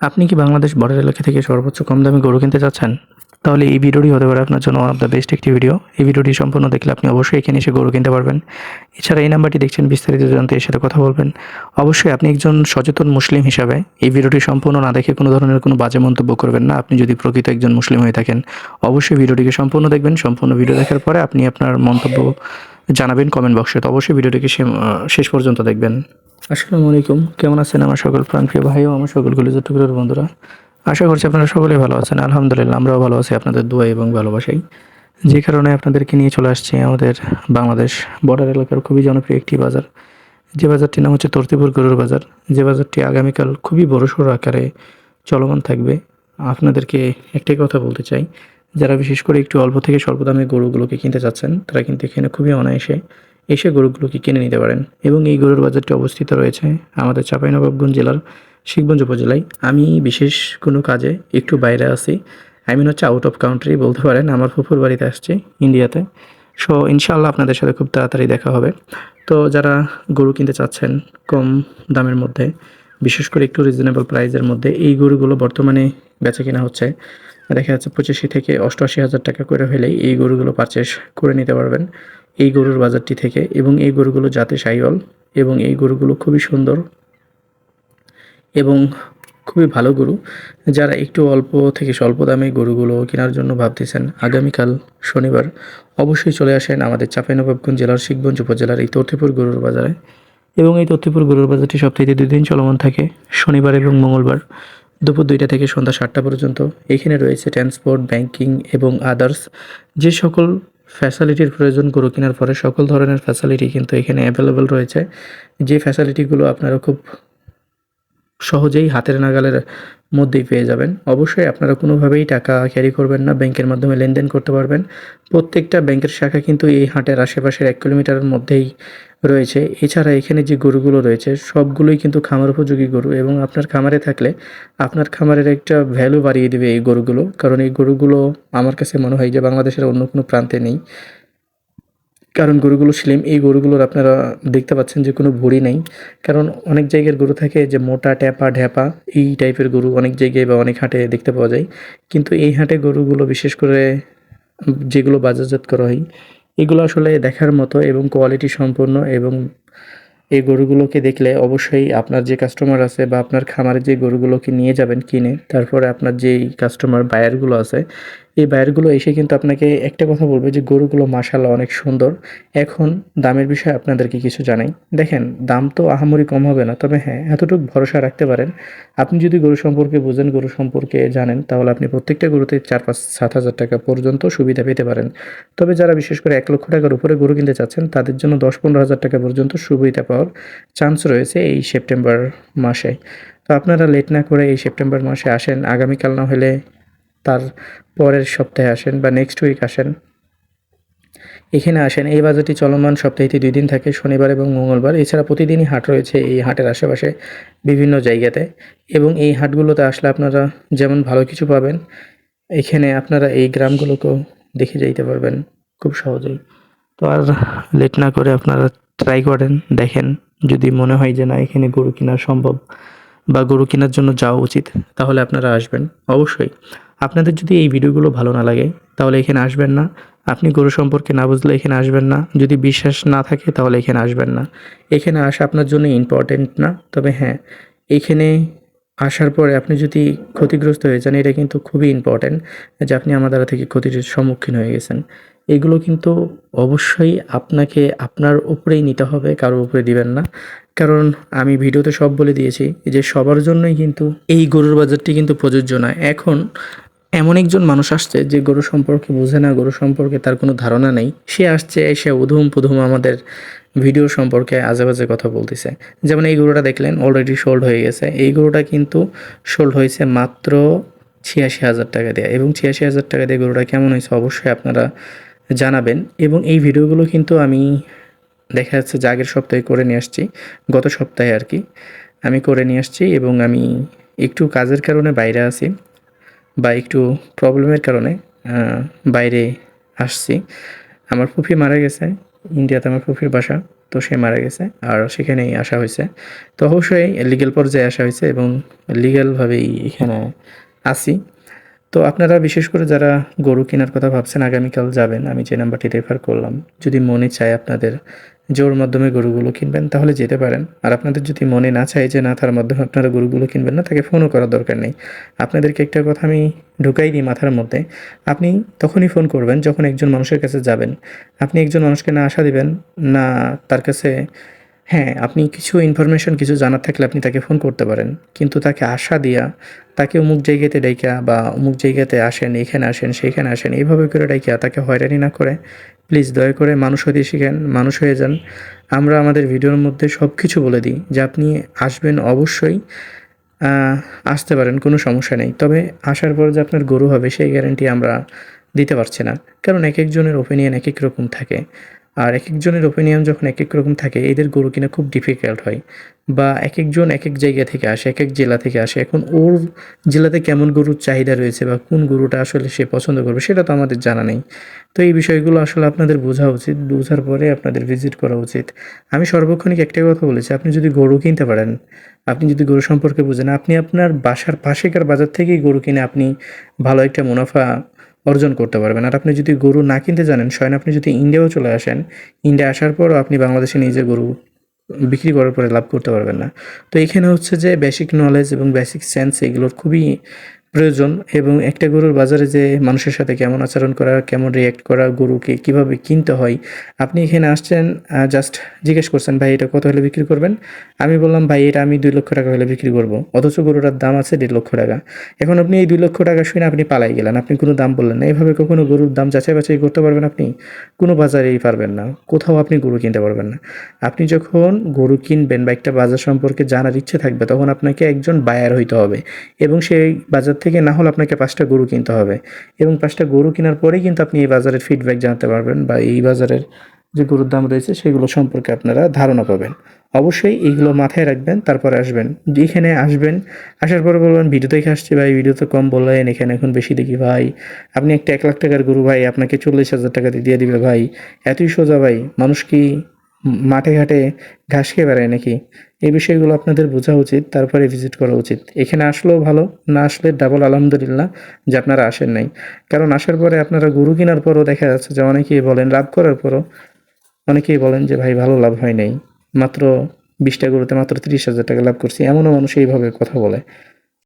আপনি কি বাংলাদেশ বর্ডার এলাকা থেকে সর্বোচ্চ কম দামে গরু কিনতে চাচ্ছেন? তাহলে এই ভিডিওটি হতে পারে আপনার জন্য ওয়ান অফ দ্য বেস্ট একটি ভিডিও এই ভিডিওটি সম্পূর্ণ দেখলে আপনি অবশ্যই এখানে এসে গরু কিনতে পারবেন। এছাড়া এই নাম্বারটি দেখছেন, বিস্তারিত জানতে এর সাথে কথা বলবেন। অবশ্যই আপনি একজন সচেতন মুসলিম হিসাবে এই ভিডিওটি সম্পূর্ণ না দেখে কোনো ধরনের কোনো বাজে মন্তব্য করবেন না। আপনি যদি প্রকৃত একজন মুসলিম হয়ে থাকেন, অবশ্যই ভিডিওটিকে সম্পূর্ণ দেখবেন। সম্পূর্ণ ভিডিও দেখার পরে আপনি আপনার মন্তব্য জানাবেন কমেন্ট বক্সে তো অবশ্যই ভিডিওটিকে শেষ পর্যন্ত দেখবেন। আসসালামু আলাইকুম। কেমন আছেন আমার সকল প্রাণপ্রিয় ভাই ও আমার সকল কলেজের টুকরোর বন্ধুরা? আশা করছি আপনারা সকলেই ভালো আছেন। আলহামদুলিল্লাহ, আমরাও ভালো আছি আপনাদের দোয়া এবং ভালোবাসাই যে কারণে আপনাদেরকে নিয়ে চলে আসছি আমাদের বাংলাদেশ বর্ডার এলাকার খুবই জনপ্রিয় একটি বাজার। যে বাজারটির নাম হচ্ছে তর্তিপুর গরুর বাজার। যে বাজারটি আগামীকাল খুবই বড়সড় আকারে চলমান থাকবে। আপনাদেরকে একটাই কথা বলতে চাই। যারা বিশেষ করে একটু অল্প থেকে স্বল্প দামে গরুগুলোকে কিনতে চাচ্ছেন, তারা কিন্তু এখানে খুবই অনায়াসে এসে গরুগুলোকে কিনে নিতে পারেন। এবং এই গরুর বাজারটি অবস্থিত রয়েছে আমাদের চাঁপাইনবাবগঞ্জ জেলার শিখগঞ্জ উপজেলায়। আমি বিশেষ কোনো কাজে একটু বাইরে আছি। আই হচ্ছে আউট অফ কাউন্ট্রি বলতে পারেন, আমার ফুফুর বাড়িতে আসছি ইন্ডিয়াতে। সো ইনশাআল্লাহ আপনাদের সাথে খুব তাড়াতাড়ি দেখা হবে। তো যারা গরু কিনতে চাচ্ছেন কম দামের মধ্যে, বিশেষ করে একটু রিজনেবল প্রাইসের মধ্যে, এই গরুগুলো বর্তমানে বেচা কেনা হচ্ছে দেখা যাচ্ছে পঁচাশি থেকে অষ্টআশি হাজার টাকা করে হলেই এই গরুগুলো পারচেস করে নিতে পারবেন। এই গরুর বাজারটি থেকে এবং এই গরুগুলো জাতে সাইওয়াল এবং এই গরুগুলো খুবই সুন্দর এবং খুবই ভালো গরু। যারা একটু অল্প থেকে স্বল্প দামে গরুগুলো কেনার জন্য ভাবতেছেন, আগামীকাল শনিবার অবশ্যই চলে আসেন আমাদের চাঁপাইনবাবগঞ্জ জেলার শিখগঞ্জ উপজেলার এই তথ্যপুর গরুর বাজারে। এবং এই তথ্যপুর গরুর বাজারটি সপ্তাহে দুই দিন চলমান থাকে, শনিবার এবং মঙ্গলবার। দুপুর দুইটা থেকে সন্ধ্যা সাতটা পর্যন্ত এখানে রয়েছে ট্রান্সপোর্ট ব্যাংকিং এবং আদার্স যে সকল ফ্যাসিলিটির প্রয়োজন গরু কেনার পরে সকল ধরনের ফ্যাসিলিটি কিন্তু এখানে অ্যাভেলেবেল রয়েছে। যে ফ্যাসিলিটিগুলো আপনারা খুব সহজেই হাতের নাগালের মধ্যেই পেয়ে যাবেন। অবশ্যই আপনারা কোনোভাবেই টাকা ক্যারি করবেন না ব্যাংকের মাধ্যমে লেনদেন করতে পারবেন। প্রত্যেকটা ব্যাংকের শাখা কিন্তু এই হাটের আশেপাশের এক কিলোমিটারের মধ্যেই রয়েছে। এছাড়া এখানে যে গরুগুলো রয়েছে, সবগুলোই কিন্তু খামার উপযোগী গরু এবং আপনার খামারে থাকলে আপনার খামারের একটা ভ্যালু বাড়িয়ে দেবে এই গরুগুলো। কারণ এই গরুগুলো আমার কাছে মনে হয় যে বাংলাদেশের অন্য কোনো প্রান্তে নেই। কারণ গরুগুলো স্লিম এই গরুগুলোর আপনারা দেখতে পাচ্ছেন যে কোনো ভুঁড়ি নেই। কারণ অনেক জায়গার গরু থাকে যে মোটা, ট্যাপা, ঢ্যাপা, এই টাইপের গরু অনেক জায়গায় বা অনেক হাটে দেখতে পাওয়া যায়। কিন্তু এই হাটে গরুগুলো বিশেষ করে যেগুলো বাজারজাত করা হয়, এগুলো আসলে দেখার মতো এবং কোয়ালিটি সম্পন্ন এবং এই গরুগুলোকে দেখলে অবশ্যই আপনার যে কাস্টমার আছে বা আপনার খামারে যে গরুগুলোকে নিয়ে যাবেন কিনে, তারপরে আপনার যেই কাস্টমার বায়ারগুলো আছে এই বায়ারগুলো এসে কিন্তু আপনাকে একটা কথা বলবে যে গরুগুলো মাসাল্লাহ অনেক সুন্দর। এখন দামের বিষয়ে আপনাদেরকে কিছু জানাই। দেখেন, দাম তো আহামরি কম হবে না, তবে হ্যাঁ এতটুকু ভরসা রাখতে পারেন। আপনি যদি গরু সম্পর্কে বোঝেন, গরু সম্পর্কে জানেন, তাহলে আপনি প্রত্যেকটা গরুতে চার, পাঁচ, সাত হাজার টাকা পর্যন্ত সুবিধা পেতে পারেন। তবে যারা বিশেষ করে এক লক্ষ টাকার উপরে গরু কিনতে চাচ্ছেন, তাদের জন্য দশ, পনেরো হাজার টাকা পর্যন্ত সুবিধা পাওয়ার চান্স রয়েছে এই সেপ্টেম্বর মাসে। তো আপনারা লেট না করে এই সেপ্টেম্বর মাসে আসেন। আগামীকাল না হলে তার পরের সপ্তাহে আসেন বা নেক্সট উইক আসেন। এখানে আসেন। এই বাজারটি চলমান সপ্তাহে দুই দিন থাকে, শনিবার এবং মঙ্গলবার। এছাড়া প্রতিদিনই হাট রয়েছে এই হাটের আশেপাশে বিভিন্ন জায়গাতে এবং এই হাটগুলোতে আসলে আপনারা যেমন ভালো কিছু পাবেন, এখানে আপনারা এই গ্রামগুলোকেও দেখে যাইতে পারবেন খুব সহজেই। তো আর লেট না করে আপনারা ট্রাই করেন, দেখেন। যদি মনে হয় যে না, এখানে গরু কেনা সম্ভব বা গরু কেনার জন্য যাওয়া উচিত, তাহলে আপনারা আসবেন। অবশ্যই, আপনাদের যদি এই ভিডিওগুলো ভালো না লাগে, তাহলে এখানে আসবেন না। আপনি গরু সম্পর্কে না বুঝলে এখানে আসবেন না। যদি বিশ্বাস না থাকে, তাহলে এখানে আসবেন না। এখানে আসা আপনার জন্য ইম্পর্টেন্ট না। তবে হ্যাঁ এখানে আসার পরে আপনি যদি ক্ষতিগ্রস্ত হয়ে যান, এটা কিন্তু খুবই ইম্পর্টেন্ট যে আপনি আমার দ্বারা থেকে ক্ষতির সম্মুখীন হয়ে গেছেন। এগুলো কিন্তু অবশ্যই আপনাকে, আপনার উপরেই নিতে হবে, কারোর উপরে দিবেন না। কারণ আমি ভিডিওতে সব বলে দিয়েছি যে সবার জন্যই কিন্তু এই গরুর বাজারটি কিন্তু প্রযোজ্য না এখন এমন একজন মানুষ আসছে যে গরু সম্পর্কে বোঝে না, গরু সম্পর্কে তার কোনো ধারণা নেই। সে আসছে, এসে উধুম পুধুম আমাদের ভিডিও সম্পর্কে আজে বাজে কথা বলতেছে। যেমন এই গরুটা দেখলেন অলরেডি সোল্ড হয়ে গেছে। এই গরুটা কিন্তু সোল্ড হয়েছে মাত্র ছিয়াশি হাজার টাকা দিয়ে এবং ছিয়াশি হাজার টাকা দিয়ে গরুটা কেমন হয়েছে অবশ্যই আপনারা জানাবেন। এবং এই ভিডিওগুলো কিন্তু আমি দেখা যাচ্ছে যে আগের সপ্তাহে করে নিয়ে আসছি, গত সপ্তাহে আর কি। আমি করে নিয়ে আসছি এবং আমি একটু কাজের কারণে বাইরে আছি বা একটু প্রবলেমের কারণে বাইরে আসছি। আমার ফুফি মারা গেছে, ইন্ডিয়াতে আমার ফুফির বাসা, তো সে মারা গেছে আর সেখানেই আসা হয়েছে। তো অবশ্যই লিগেল পর্যায়ে আসা হয়েছে এবং লিগ্যালভাবেই এখানে আসি তো আপনারা বিশেষ করে যারা গরু কেনার কথা ভাবছেন, আগামীকাল যাবেন, আমি যে নাম্বারটি রেফার করলাম, যদি মনে চায় আপনাদের জোর মাধ্যমে গরুগুলো কিনবেন, তাহলে যেতে পারেন। আর আপনাদের যদি মনে না চায় যে না, তার মাধ্যমে আপনারা গরুগুলো কিনবেন না, তাকে ফোনও করার দরকার নেই। আপনাদেরকে একটা কথা আমি ঢুকাই দিই মাথার মধ্যে। আপনি তখনই ফোন করবেন যখন একজন মানুষের কাছে যাবেন। আপনি একজন মানুষকে না আশা দিবেন, না তার কাছে হ্যাঁ আপনি কিছু ইনফরমেশন কিছু জানার থাকলে আপনি তাকে ফোন করতে পারেন। কিন্তু তাকে আশা দিয়া, তাকে অমুক জায়গাতে ডাইকা বা অমুক জায়গাতে আসেন, এখানে আসেন সেইখানে আসেন এইভাবে করে ডাইকা, তাকে হয়রানি না করে। প্লিজ দয়া করে মানুষ হতে শিখেন, মানুষ হয়ে যান। আমরা আমাদের ভিডিওর মধ্যে সব কিছু বলে দিই। যে আপনি আসবেন অবশ্যই আসতে পারেন, কোনো সমস্যা নেই। তবে আসার পর যে আপনার গরু হবে, সেই গ্যারান্টি আমরা দিতে পারছি না। কারণ এক একজনের ওপিনিয়ন এক এক রকম থাকে। আর এক একজনের ওপিনিয়ন যখন এক এক রকম থাকে, এদের গরু কিনা খুব ডিফিকাল্ট হয়। বা এক একজন এক এক জায়গা থেকে আসে এক এক জেলা থেকে আসে, এখন ওর জেলাতে কেমন গরুর চাহিদা রয়েছে বা কোন গরুটা আসলে সে পছন্দ করবে সেটা তো আমাদের জানা নেই। তো এই বিষয়গুলো আসলে আপনাদের বোঝা উচিত, বোঝার পরে আপনাদের ভিজিট করা উচিত। আমি সর্বক্ষণিক একটাই কথা বলেছি, আপনি যদি গরু কিনতে পারেন, আপনি যদি গরু সম্পর্কে বুঝেন, আপনি আপনার বাসার পাশেকার বাজার থেকেই গরু কিনে আপনি ভালো একটা মুনাফা অর্জন করতে পারবেন। আর আপনি যদি গরু না কিনতে জানেন, স্বয়ং আপনি যদি ইন্ডিয়াও চলে আসেন ইন্ডিয়া আসার পরও আপনি বাংলাদেশে নিজে গরু বিক্রি করার পরে লাভ করতে পারবেন না। তো এখানে হচ্ছে যে বেসিক নলেজ এবং বেসিক সেন্স এগুলোর খুবই প্রয়োজন এবং একটা গরুর বাজারে যে মানুষের সাথে কেমন আচরণ করা, কেমন রিয়্যাক্ট করা, গরুকে কীভাবে কিনতে হয়, আপনি এখানে আসছেন জাস্ট জিজ্ঞেস করছেন, ভাই, এটা কত হলে বিক্রি করবেন? আমি বললাম, ভাই, এটা আমি দুই লক্ষ টাকা হলে বিক্রি করব। অথচ গরুটার দাম আছে দেড় লক্ষ টাকা। এখন আপনি এই দুই লক্ষ টাকা শুনে আপনি পালাই গেলেন, আপনি কোনো দাম বললেন না। এভাবে কখনো গরুর দাম যাচাই বাছাই করতে পারবেন আপনি? কোনো বাজারেই পারবেন না, কোথাও আপনি গরু কিনতে পারবেন না। আপনি যখন গরু কিনবেন বা একটা বাজার সম্পর্কে জানার ইচ্ছে থাকবে, তখন আপনাকে একজন বায়ার হইতে হবে এবং সেই বাজার থেকে না হলে আপনাকে পাঁচটা গরু কিনতে হবে। এবং পাঁচটা গরু কেনার পরেই কিন্তু আপনি এই বাজারের ফিডব্যাক জানতে পারবেন বা এই বাজারের যে গরুর দাম রয়েছে সেগুলো সম্পর্কে আপনারা ধারণা পাবেন। অবশ্যই এইগুলো মাথায় রাখবেন, তারপরে আসবেন। এখানে আসবেন, আসার পরে বলবেন, ভিডিও দেখে আসছি ভাই, ভিডিও তো কম বললেন, এখানে এখন বেশি দেখি ভাই। আপনি একটা এক লাখ টাকার গরু ভাই, আপনাকে চল্লিশ হাজার টাকা দিয়ে দিয়ে দিবে ভাই। এতই সোজা ভাই, মানুষ কি মাঠে ঘাটে ঘাস খেয়ে বেড়ায় নাকি? এই বিষয়গুলো আপনাদের বোঝা উচিত, তারপরে ভিজিট করা উচিত। এখানে আসলেও ভালো, না আসলে ডাবল আলহামদুলিল্লাহ যে আপনারা আসেন নাই। কারণ আসার পরে আপনারা গরু কেনার পরও দেখা যাচ্ছে যে অনেকেই বলেন, লাভ করার পরও অনেকেই বলেন যে, ভাই, ভালো লাভ হয় নাই। মাত্র বিশটা গরুতে মাত্র তিরিশ হাজার টাকা লাভ করছি। এমনও মানুষ এইভাবে কথা বলে।